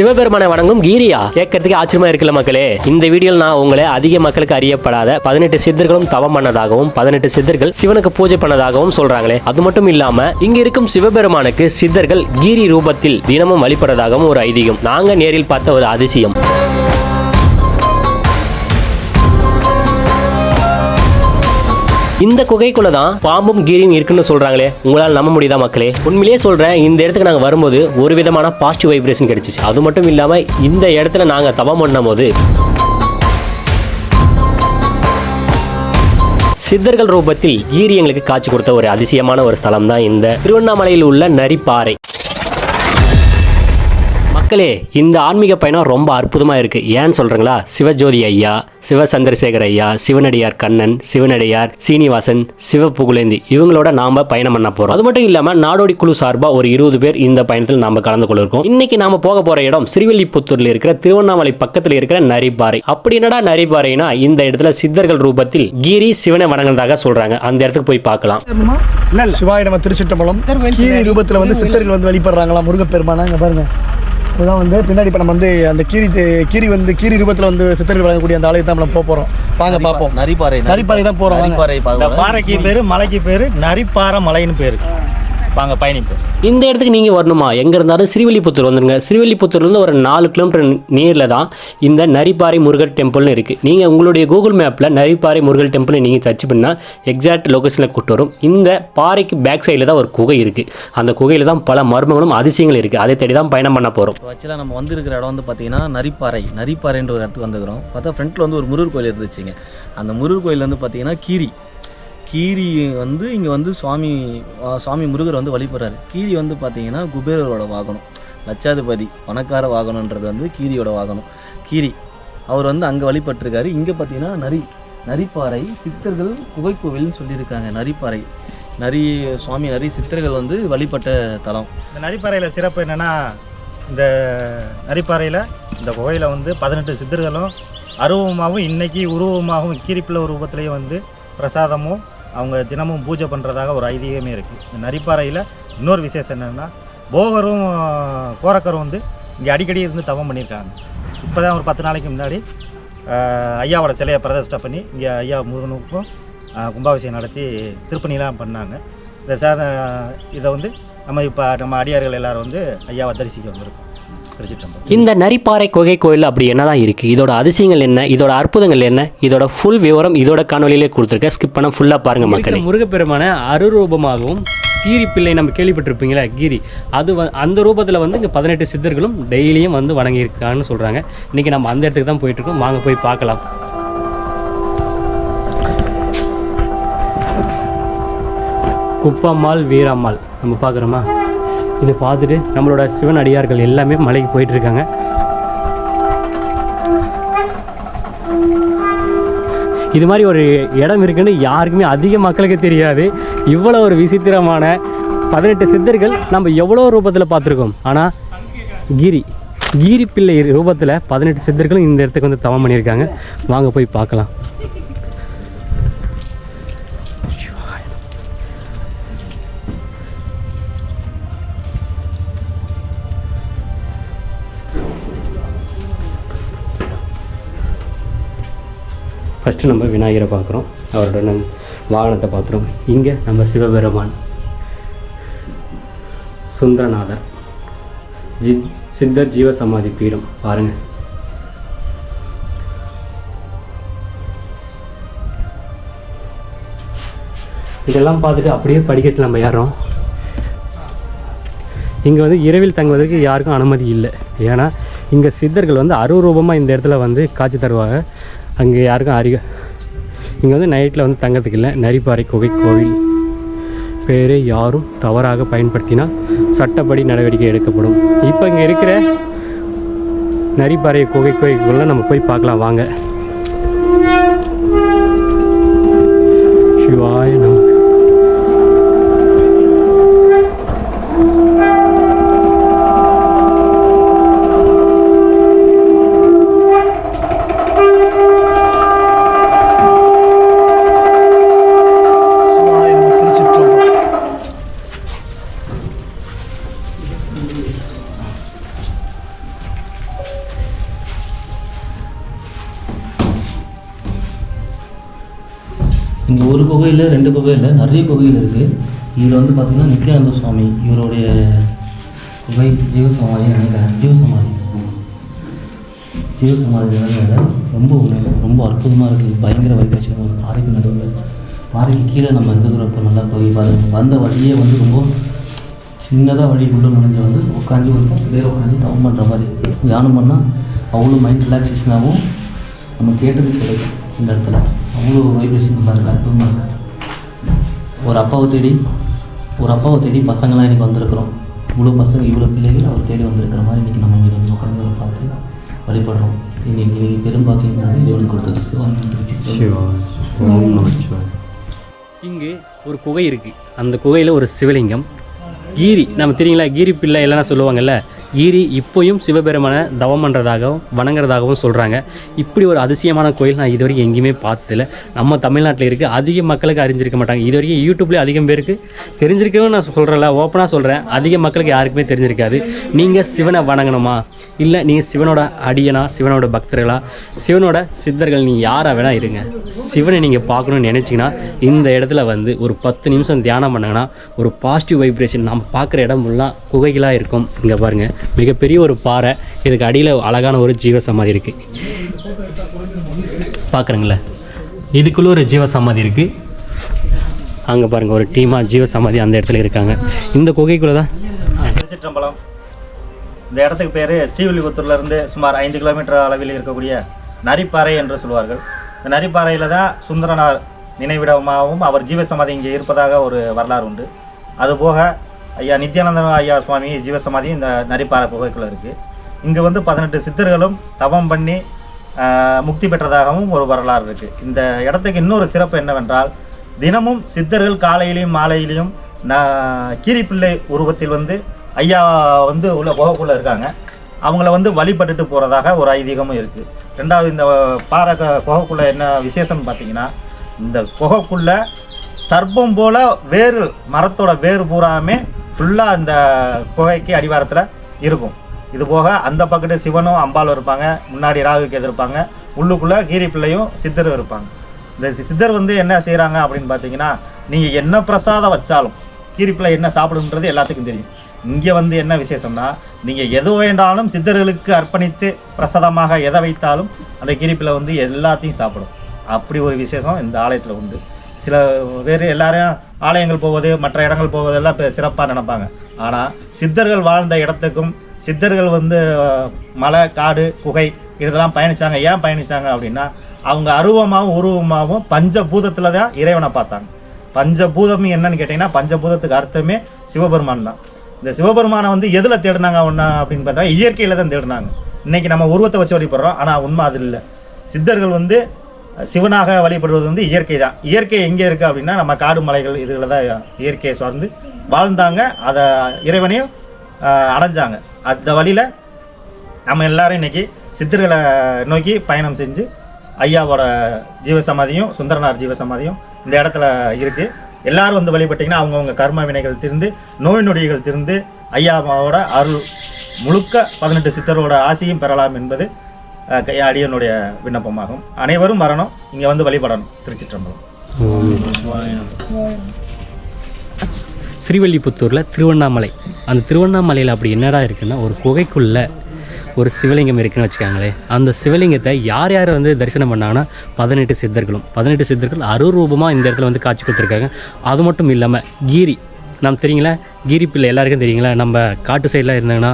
சிவபெருமானை வணங்கும் கீரியா. கேட்கறதுக்கு ஆச்சரியமா இருக்குல்ல மக்களே. இந்த வீடியோவில் நான் உங்களை அதிக மக்களுக்கு அறியப்படாத பதினெட்டு சித்தர்களும் தவம் பண்ணதாகவும் பதினெட்டு சித்தர்கள் சிவனுக்கு பூஜை பண்ணதாகவும் சொல்றாங்களே. அது மட்டும் இல்லாம இங்க இருக்கும் சிவபெருமானுக்கு சித்தர்கள் கீரி ரூபத்தில் தினமும் வழிபடுறதாகவும் ஒரு ஐதீகம். நாங்க நேரில் பார்த்த ஒரு அதிசயம். இந்த குகைக்குள்ள தான் பாம்பும் கீரியும் இருக்குன்னு சொல்றாங்களே. உங்களால் நம்ப முடியுதா மக்களே? உண்மையிலேயே சொல்றேன் இந்த இடத்துக்கு நாங்க வரும்போது ஒரு விதமான பாசிட்டிவ் வைப்ரேஷன் கிடைச்சிச்சு. அது மட்டும் இல்லாம இந்த இடத்துல நாங்க தவம் பண்ணும்போது சித்தர்கள் ரூபத்தில் ஈரி எங்களுக்கு காட்சி கொடுத்த ஒரு அதிசயமான ஒரு ஸ்தலம் தான் இந்த திருவண்ணாமலையில் உள்ள நரிப்பாறை. மக்களே இந்த ஆன்மீக பயணம் ரொம்ப அற்புதமா இருக்கு. ஏன்னு சொல்றீங்களா? சிவஜோதி ஐயா சிவ சந்திரசேகர் ஐயா சிவனடியார் கண்ணன் சிவனடியார் சீனிவாசன் சிவ புகுலேந்தி இவங்களோட நாம பயணம் பண்ண போறோம். அது மட்டும் இல்லாம நாடோடி குழு சார்பா ஒரு இருபது பேர் இந்த பயணத்தில் நாம கலந்து கொள்ள இருக்கோம் இன்னைக்கு நாம போக போற இடம் ஸ்ரீவில்லிபுத்தூர்ல இருக்கிற திருவண்ணாமலை பக்கத்துல இருக்கிற நரிப்பாறை அப்படி என்னடா நரிப்பாறைனா இந்த இடத்துல சித்தர்கள் ரூபத்தில் கிரி சிவனை வணங்குறதாக சொல்றாங்க. அந்த இடத்துக்கு போய் பார்க்கலாம். சிவாய நம்ம திருச்சிட்டம்பலம். கீரி ரூபத்தில் வந்து சித்தர்கள் வந்து வழிபடுறாங்களா முருகப்பெருமானா? இங்கே பாருங்க. இதுதான் வந்து பின்னாடி இப்போ நம்ம வந்து அந்த கீரி கீரி வந்து கீரி ரூபத்தில் வந்து சித்தர்கள் வழங்கக்கூடிய அந்த ஆலயத்தை நம்ம போக போகிறோம் வாங்க பார்ப்போம். நரிப்பாறை நரிப்பாறை. தான் போறோம், வாங்க. நரிப்பாறை பாறைக்கு பேரு மலைக்கு பேரு நரிப்பாறை மலைன்னு பேரு. வாங்க பயணிப்போம். இந்த இடத்துக்கு நீங்கள் வரணுமா? எங்கே இருந்தாலும் ஸ்ரீவில்லிபுத்தூர் வந்துருங்க. ஸ்ரீவில்லிபுத்தூர்லேருந்து ஒரு நாலு கிலோமீட்டர் நீரில் தான் இந்த நரிப்பாறை முருகர் டெம்பிள்னு இருக்குது நீங்கள் உங்களுடைய கூகுள் மேப்பில் நரிப்பாறை முருகர் டெம்பிள் நீங்கள் சர்ச் பண்ணால் எக்ஸாக்ட் லொகேஷனில் கூட்டு வரும். இந்த பாறைக்கு பேக் சைடில் தான் ஒரு குகை இருக்குது அந்த குகையில் தான் பல மர்மங்களும் அதிசயங்கள் இருக்குது அதை தேடி தான் பயணம் பண்ண போகிறோம் ஆக்சுவலாக நம்ம வந்திருக்கிற இடம் வந்து பார்த்தீங்கன்னா நரிப்பாறை. நரிப்பாறைன்ற ஒரு இடத்துக்கு வந்துக்கிறோம் பார்த்தா ஃப்ரண்ட்டில் வந்து ஒரு முருகர் கோயில் இருந்துச்சுங்க. அந்த முருகர் கோயில் வந்து பார்த்தீங்கன்னா கீரி. கீரி வந்து இங்கே வந்து சுவாமி சுவாமி முருகர் வந்து வழிபடுறாரு. கீரி வந்து பார்த்தீங்கன்னா குபேரரோட வாகனம். லட்சாதிபதி பணக்கார வாகனன்றது வந்து கீரியோட வாகனம். கீரி அவர் வந்து அங்கே வழிபட்டிருக்காரு. இங்கே பார்த்தீங்கன்னா நரி நரிப்பாறை சித்தர்கள் குகைக்கோவில்னு சொல்லியிருக்காங்க. நரிப்பாறை நரி சுவாமி நரி சித்தர்கள் வந்து வழிபட்ட தலம். இந்த நரிப்பாறையில் சிறப்பு என்னென்னா இந்த நரிப்பாறையில் இந்த குகையில் வந்து பதினெட்டு சித்தர்களும் அருவமாகவும் இன்னைக்கு உருவமாகவும் கீரிப்பிள்ள உருவத்துலேயும் வந்து பிரசாதமும் அவங்க தினமும் பூஜை பண்ணுறதாக ஒரு ஐதீகமே இருக்குது இந்த நரிப்பாறையில் இன்னொரு விசேஷம் என்னென்னா போகரும் கோரக்கரும் வந்து இங்கே அடிக்கடி இருந்து தவம் பண்ணியிருக்காங்க. இப்போ தான் ஒரு பத்து நாளைக்கு முன்னாடி ஐயாவோட சிலையை பிரதிஷ்டை பண்ணி இங்கே ஐயா முருகனுக்கும் கும்பாபிஷேகம் நடத்தி திருப்பணிலாம் பண்ணாங்க. இந்த சார் இதை வந்து நம்ம இப்போ நம்ம அடியார்கள் எல்லாரும் வந்து ஐயாவை தரிசிக்க வந்திருக்கோம். இந்த நரிப்பாறை குகை கோயில் அப்படி என்னதான் இருக்கு? இதோட அதிசயங்கள் என்ன? இதோட அற்புதங்கள் என்ன? இதோட ஃபுல் விவரம் இதோட காணொலியிலே கொடுத்துருக்கேன். ஸ்கிப் பண்ண ஃபுல்லா பாருங்க மக்களே. முருகப்பெருமான அருரூபமாகவும் கீரி பிள்ளை நம்ம கேள்விப்பட்டிருப்பீங்களா கீரி. அது வ- அந்த ரூபத்தில் வந்து இங்கே பதினெட்டு சித்தர்களும் டெய்லியும் வந்து வணங்கியிருக்கான்னு சொல்கிறாங்க இன்றைக்கி நம்ம அந்த இடத்துக்கு தான் போயிட்டு இருக்கோம். வாங்க போய் பார்க்கலாம். குப்பம்மாள் வீரம்மாள் நம்ம பார்க்குறோமா? இதை பார்த்துட்டு நம்மளோட சிவன் அடியார்கள் எல்லாமே மலைக்கு போயிட்டு இருக்காங்க. இது மாதிரி ஒரு இடம் இருக்குன்னு யாருக்குமே அதிக மக்களுக்கு தெரியாது. இவ்வளோ ஒரு விசித்திரமான பதினெட்டு சித்தர்கள் நம்ம எவ்வளோ ரூபத்தில் பார்த்துருக்கோம். ஆனால் கிரி கிரி பிள்ளை ரூபத்தில் பதினெட்டு சித்தர்களும் இந்த இடத்துக்கு வந்து தவம் பண்ணியிருக்காங்க. வாங்க போய் பார்க்கலாம். ஃபஸ்ட்டு நம்ம விநாயகரை பார்க்குறோம். அவரோட நம் வாகனத்தை பார்க்குறோம். இங்கே நம்ம சிவபெருமான். சுந்தரநாதர். ஜி சித்தர் ஜீவ சமாதி பீடம். பாருங்கள் இதெல்லாம் பார்த்துட்டு அப்படியே படிக்கட்டில் நம்ம ஏறோம் இங்கே வந்து இரவில் தங்குவதற்கு யாருக்கும் அனுமதி இல்லை. ஏன்னா இங்கே சித்தர்கள் வந்து அருவரூபமாக இந்த இடத்துல வந்து காட்சி தருவாங்க. அங்கே யாருக்கும் அறிக இங்கே வந்து நைட்டில் வந்து தங்கறதுக்கு இல்லை. நரிப்பாறை குகை கோவில். பேரை யாரும் தவறாக பயன்படுத்தினால் சட்டப்படி நடவடிக்கை எடுக்கப்படும். இப்போ இங்கே இருக்கிற நரிப்பாறை குகை கோயிலுக்குள்ளே நம்ம போய் பார்க்கலாம். வாங்க. சிவாய இங்கே ஒரு குகையில் ரெண்டு குகையில் நிறைய குகைகள் இருக்குது இதில் வந்து பார்த்திங்கன்னா நித்யானந்த சுவாமி இவருடைய குகை ஜீவசமாதி நினைக்கிறேன். ஜீவசமாதி. ஜீவசமாதி நிலையில ரொம்ப உண்மையில ரொம்ப அற்புதமாக இருக்குது பயங்கர வைப்ரேஷன் ஒரு பாறைக்கு நடுவில். பாறைக்கு கீழே நம்ம இருந்துக்கிறப்ப நல்லா போய் பாருங்க. வந்த வழியே வந்து ரொம்ப சின்னதாக வழி உள்ள நுழைஞ்சு வந்து உட்காந்து ஒரு பத்து பேர் உட்காந்து தவம் பண்ணுற மாதிரி தியானம் பண்ணால் அவ்வளோ மைண்ட் ரிலாக்ஸேஷனாகவும் நம்ம கேட்டது கிடைக்கும் இந்த இடத்துல. அவ்வளோ வைப்ரேஷன் இருக்கு. அற்புதமாக ஒரு அப்பாவை தேடி ஒரு அப்பாவை தேடி பசங்களாம் இன்றைக்கி வந்திருக்கிறோம். இவ்வளோ பசங்க இவ்வளோ பிள்ளைகள் அவர் தேடி வந்திருக்கிற மாதிரி இன்றைக்கி நம்ம இங்கே வந்து உட்காந்து பார்த்து வழிபடுறோம். இன்னைக்கு பெரும்பாக்கியம் தேவனுக்கு கொடுத்தது. சிவன் இங்கு ஒரு குகை இருக்குது அந்த குகையில் ஒரு சிவலிங்கம். கீரி நம்ம தெரியுங்களா? கீரி பிள்ளை எல்லாம் சொல்லுவாங்கல்ல. ஈரி இப்போயும் சிவபெருமனை தவம் பண்ணுறதாகவும் வணங்குறதாகவும் சொல்கிறாங்க இப்படி ஒரு அதிசயமான கோயில் நான் இது வரைக்கும் எங்கேயுமே பார்த்ததில்ல. நம்ம தமிழ்நாட்டில் இருக்குது அதிக மக்களுக்கு அறிஞ்சிருக்க மாட்டாங்க. இது வரைக்கும் யூடியூப்லேயே அதிகம் பேருக்கு தெரிஞ்சிருக்கவும் நான் சொல்கிறேன்ல ஓப்பனாக சொல்கிறேன் அதிக மக்களுக்கு யாருக்குமே தெரிஞ்சிருக்காது. நீங்கள் சிவனை வணங்கணுமா? இல்லை நீங்கள் சிவனோட அடியனா சிவனோட பக்தர்களா? சிவனோட சித்தர்கள் நீங்கள் யாராக வேணால் இருங்க. சிவனை நீங்கள் பார்க்கணும்னு நினச்சிங்கன்னா இந்த இடத்துல வந்து ஒரு பத்து நிமிஷம் தியானம் பண்ணுங்கன்னா ஒரு பாசிட்டிவ் வைப்ரேஷன் நம்ம பார்க்குற இடம் ஃபுல்லாக குகைகளாக இருக்கும். இங்கே பாருங்கள் மிகப்பெரிய ஒரு பாறை. இதுக்கு அடியில் அழகான ஒரு ஜீவ சமாதி இருக்குது பார்க்குறங்களே இதுக்குள்ளே ஒரு ஜீவ சமாதி இருக்குது அங்கே பாருங்கள் ஒரு டீமாக ஜீவ சமாதி அந்த இடத்துல இருக்காங்க. இந்த குகைக்குள்ளே தான் திருச்சிற்றம்பலம். இந்த இடத்துக்கு பேர் ஸ்ரீவில்லிபுத்தூர்லேருந்து சுமார் ஐந்து கிலோமீட்டர் அளவில் இருக்கக்கூடிய நரிப்பாறை என்று சொல்வார்கள். இந்த நரிப்பாறையில் தான் சுந்தரனார் நினைவிடமாகவும் அவர் ஜீவசமாதி இங்கே இருப்பதாக ஒரு வரலாறு உண்டு. அதுபோக ஐயா நித்யானந்தன் ஐயா சுவாமி ஜீவசமாதி இந்த நரிப்பாறை குகைக்குள்ளே இருக்குது இங்கே வந்து பதினெட்டு சித்தர்களும் தவம் பண்ணி முக்தி பெற்றதாகவும் ஒரு வரலாறு இருக்குது இந்த இடத்துக்கு இன்னொரு சிறப்பு என்னவென்றால் தினமும் சித்தர்கள் காலையிலையும் மாலையிலையும் நான் கீரிப்பிள்ளை உருவத்தில் வந்து ஐயா வந்து உள்ள குகைக்குள்ளே இருக்காங்க. அவங்கள வந்து வழிபட்டுட்டு போகிறதாக ஒரு ஐதீகமும் இருக்குது ரெண்டாவது இந்த பாறை க- என்ன விசேஷம்னு பார்த்தீங்கன்னா இந்த குகைக்குள்ளே சர்ப்பம் போல வேறு மரத்தோட வேறு பூராமே ஃபுல்லாக அந்த குகைக்கு அடிவாரத்தில் இருக்கும். இது போக அந்த பக்கத்து சிவனும் அம்பாலும் இருப்பாங்க. முன்னாடி ராகுக்கு எதிர்ப்பாங்க உள்ளுக்குள்ளே கீரி பிள்ளையும் சித்தரும் இருப்பாங்க. இந்த சி- சித்தர் வந்து என்ன செய்கிறாங்க அப்படின்னு பார்த்தீங்கன்னா நீங்கள் என்ன பிரசாதம் வச்சாலும் கீரிப்பிள்ளை என்ன சாப்பிடுன்றது எல்லாத்துக்கும் தெரியும். இங்கே வந்து என்ன விசேஷம்னா நீங்கள் எது வேண்டாலும் சித்தர்களுக்கு அர்ப்பணித்து பிரசாதமாக எதை வைத்தாலும் அந்த கீரிப்பிள்ளை வந்து எல்லாத்தையும் சாப்பிடும். அப்படி ஒரு விசேஷம் இந்த ஆலயத்தில் உண்டு. சில பேர் எல்லாரையும் ஆலயங்கள் போவது மற்ற இடங்கள் போவதெல்லாம் இப்போ சிறப்பாக நினைப்பாங்க. ஆனால் சித்தர்கள் வாழ்ந்த இடத்துக்கும் சித்தர்கள் வந்து மலை காடு குகை இதெல்லாம் பயணிச்சாங்க. ஏன் பயணிச்சாங்க அப்படின்னா அவங்க அருவமாகவும் உருவமாகவும் பஞ்சபூதத்தில் தான் இறைவனை பார்த்தாங்க. பஞ்சபூதம் என்னன்னு கேட்டிங்கன்னா பஞ்சபூதத்துக்கு அர்த்தமே சிவபெருமான் தான். இந்த சிவபெருமானை வந்து எதில் தேடினாங்க ஒன்றா அப்படின்னு பார்த்தா இயற்கையில் தான் தேடினாங்க. இன்னைக்கு நம்ம உருவத்தை வச்சு வழிபடுறோம் ஆனால் உண்மை அது இல்லை. சித்தர்கள் வந்து சிவனாக வழிபடுவது வந்து இயற்கை தான். இயற்கை எங்கே இருக்குது அப்படின்னா நம்ம காடு மலைகள் இதில் தான் இயற்கையை சார்ந்து வாழ்ந்தாங்க. அதை இறைவனையும் அடைஞ்சாங்க. அந்த வழியில் நம்ம எல்லாரும் இன்னைக்கு சித்தர்களை நோக்கி பயணம் செஞ்சு ஐயாவோட ஜீவசமாதியும் சுந்தரனார் ஜீவசமாதியும் இந்த இடத்துல இருக்குது எல்லாரும் வந்து வழிபட்டிங்கன்னா அவங்கவுங்க கர்ம வினைகள் திருந்து நோய் நொடிகள் திருந்து ஐயாவோட அருள் முழுக்க பதினெட்டு சித்தரோட ஆசையும் பெறலாம் என்பது அடியனுடைய விண்ணப்பமாகும். அனைவரும் வரணும் இங்கே வந்து வழிபடணும். திருச்சிற்றம்பலம். ஸ்ரீவல்லிபுத்தூரில் திருவண்ணாமலை. அந்த திருவண்ணாமலையில் அப்படி என்னடா இருக்குன்னா ஒரு குகைக்குள்ள ஒரு சிவலிங்கம் இருக்குன்னு வச்சுக்காங்களே அந்த சிவலிங்கத்தை யார் யார் வந்து தரிசனம் பண்ணாங்கன்னா பதினெட்டு சித்தர்களும். பதினெட்டு சித்தர்கள் அருரூபமாக இந்த இடத்துல வந்து காட்சி கொடுத்துருக்காங்க. அது மட்டும் இல்லாமல் கீரி. நம்ம தெரியுங்களா? கீரி பிள்ளை எல்லாருக்கும் தெரியுங்களா? நம்ம காட்டு சைடில் இருந்தாங்கன்னா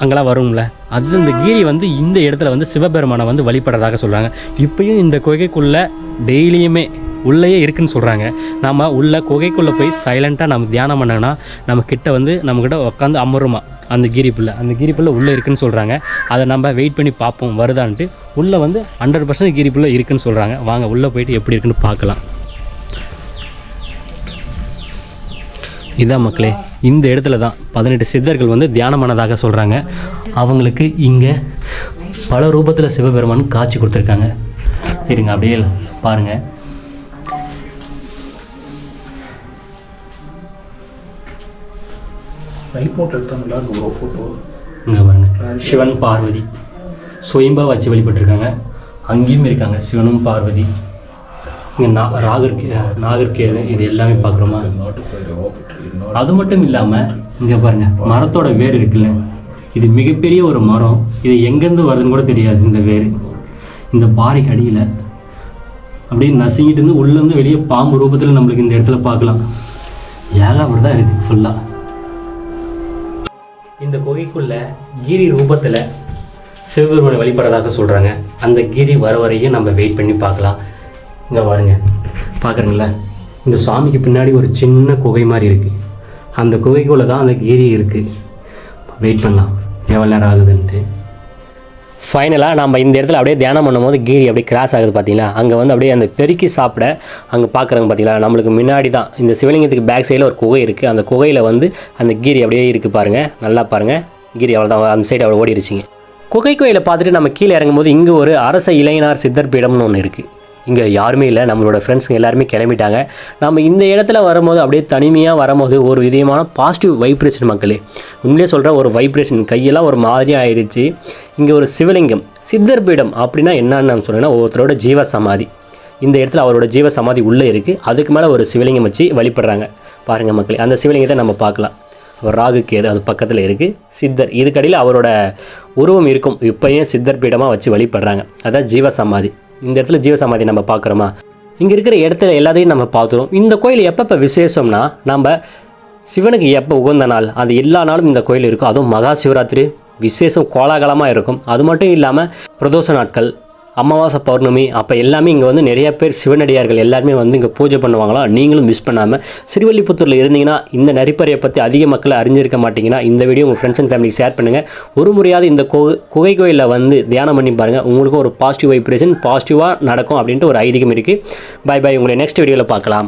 அங்கெல்லாம் வரும்ல. அது இந்த கீரி வந்து இந்த இடத்துல வந்து சிவபெருமானை வந்து வழிபடுறதாக சொல்கிறாங்க இப்பயும் இந்த குகைக்குள்ளே டெய்லியுமே உள்ளேயே இருக்குன்னு சொல்கிறாங்க நம்ம உள்ள குகைக்குள்ளே போய் சைலண்ட்டாக நம்ம தியானம் பண்ணோன்னா நம்ம கிட்ட வந்து நம்மக்கிட்ட உட்காந்து அமருமா? அந்த கீரிப்புள்ள அந்த கீரிப்புள்ள உள்ளே இருக்குன்னு சொல்கிறாங்க அதை நம்ம வெயிட் பண்ணி பார்ப்போம். வருதான்ட்டு. உள்ளே வந்து ஹண்ட்ரட் பர்சன்ட் கீரிப்புள்ள இருக்குன்னு சொல்கிறாங்க வாங்க உள்ளே போயிட்டு எப்படி இருக்குன்னு பார்க்கலாம். இதான் மக்களே இந்த இடத்துல தான் பதினெட்டு சித்தர்கள் வந்து தியானமானதாக சொல்கிறாங்க அவங்களுக்கு இங்கே பல ரூபத்தில் சிவபெருமான் காட்சி கொடுத்துருக்காங்க. இருங்க அப்படியே பாருங்கள் இங்கே பாருங்க. சிவன் பார்வதி. சுயம்பா வச்சு வழிபட்டிருக்காங்க அங்கேயும் இருக்காங்க சிவனும் பார்வதி. இங்கே நா ராகர் நாகர்கேது இது எல்லாமே பார்க்குறோமா அது மட்டும் இல்லாமல் இங்கே பாருங்கள் மரத்தோட வேர் இருக்குல்ல? இது மிகப்பெரிய ஒரு மரம். இது எங்கேருந்து வருதுன்னு கூட தெரியாது இந்த வேர். இந்த பாறைக்கு அடியில். அப்படியே நசுங்கிட்டு இருந்து உள்ளேருந்து வெளியே பாம்பு ரூபத்தில் நம்மளுக்கு இந்த இடத்துல பார்க்கலாம் ஏகாபடி தான் இருக்குது ஃபுல்லாக இந்த குகைக்குள்ள கிரி ரூபத்தில் சிவபெருமானை வழிபடுறதாக சொல்கிறாங்க அந்த கிரி வர வரையும் நம்ம வெயிட் பண்ணி பார்க்கலாம். இங்கே பாருங்க. பார்க்குறீங்களா? இந்த சுவாமிக்கு பின்னாடி ஒரு சின்ன குகை மாதிரி இருக்குது அந்த குகைக்குள்ளே தான் அந்த கீரி இருக்குது வெயிட் பண்ணலாம். எவ்வளோ நேரம் ஆகுதுன்ட்டு. ஃபைனலாக நம்ம இந்த இடத்துல அப்படியே தியானம் பண்ணும்போது கீரி அப்படியே கிராஸ் ஆகுது பார்த்தீங்களா அங்கே வந்து அப்படியே அந்த பெருக்கி சாப்பிட அங்கே பார்க்குறாங்க பார்த்தீங்களா நம்மளுக்கு முன்னாடி தான் இந்த சிவலிங்கத்துக்கு பேக் சைடில் ஒரு குகை இருக்குது அந்த குகையில் வந்து அந்த கீரி அப்படியே இருக்குது பாருங்கள் நல்லா பாருங்கள் கீரி அவ்வளோதான் அந்த சைடு அவ்வளோ ஓடிடுச்சிங்க. குகை கோயிலை பார்த்துட்டு நம்ம கீழே இறங்கும்போது இங்கே ஒரு அரச இளைஞனார் சித்தர் பீடம்னு ஒன்று இருக்குது இங்கே யாருமே இல்லை. நம்மளோட ஃப்ரெண்ட்ஸுங்க எல்லாருமே கிளம்பிட்டாங்க. நம்ம இந்த இடத்துல வரும்போது அப்படியே தனிமையாக வரும்போது ஒரு விதமான பாசிட்டிவ் வைப்ரேஷன் மக்களே. உண்மையிலே சொல்கிற ஒரு வைப்ரேஷன் கையெல்லாம் ஒரு மாதிரியாக ஆயிடுச்சு. இங்கே ஒரு சிவலிங்கம் சித்தர் பீடம் அப்படின்னா என்னன்னு நான் சொன்னேன்னா ஒருத்தரோட ஜீவ சமாதி இந்த இடத்துல அவரோட ஜீவ சமாதி உள்ளே இருக்குது அதுக்கு மேலே ஒரு சிவலிங்கம் வச்சு வழிபடுறாங்க. பாருங்கள் மக்களே அந்த சிவலிங்கத்தை நம்ம பார்க்கலாம். அவர் ராகு கேது அது பக்கத்தில் இருக்குது சித்தர் இதுக்கடையில் அவரோட உருவம் இருக்கும். இப்போயும் சித்தர் பீடமாக வச்சு வழிபடுறாங்க. அதான் ஜீவ சமாதி இந்த இடத்துல ஜீவ சமாதி நம்ம பார்க்குறோமா? இங்கே இருக்கிற இடத்துல எல்லாத்தையும் நம்ம பார்த்துருவோம் இந்த கோயில் எப்பப்போ விசேஷம்னா நம்ம சிவனுக்கு எப்போ உகந்த நாள் அது எல்லா நாளும் இந்த கோயில் இருக்கும். அதுவும் மகா சிவராத்திரி. விசேஷம் கோலாகலமாக இருக்கும். அது மட்டும் இல்லாமல் பிரதோஷ நாட்கள் அமாவாசை பௌர்ணமி அப்போ எல்லாமே இங்கே வந்து நிறைய பேர் சிவனடியார்கள் எல்லாருமே வந்து இங்கே பூஜை பண்ணுவாங்களாம் நீங்களும் மிஸ் பண்ணாமல் சிறுவல்லிபுத்தூரில் இருந்தீங்கன்னா இந்த நரிப்பறையை பற்றி அதிக மக்கள் அறிஞ்சிருக்க மாட்டீங்கன்னா இந்த வீடியோ உங்கள் ஃப்ரெண்ட்ஸ் அண்ட் ஃபேமிலிக்கு ஷேர் பண்ணுங்கள் ஒரு முறையாவது இந்த கோ குகை கோயிலில் வந்து தியானம் பண்ணி பாருங்கள் உங்களுக்கும் ஒரு பாசிட்டிவ் வைப்ரேஷன் பாசிட்டிவாக நடக்கும் அப்படின்ட்டு ஒரு ஐதீகம் இருக்குது பை பாய் உங்களை நெக்ஸ்ட் வீடியோவில் பார்க்கலாம்.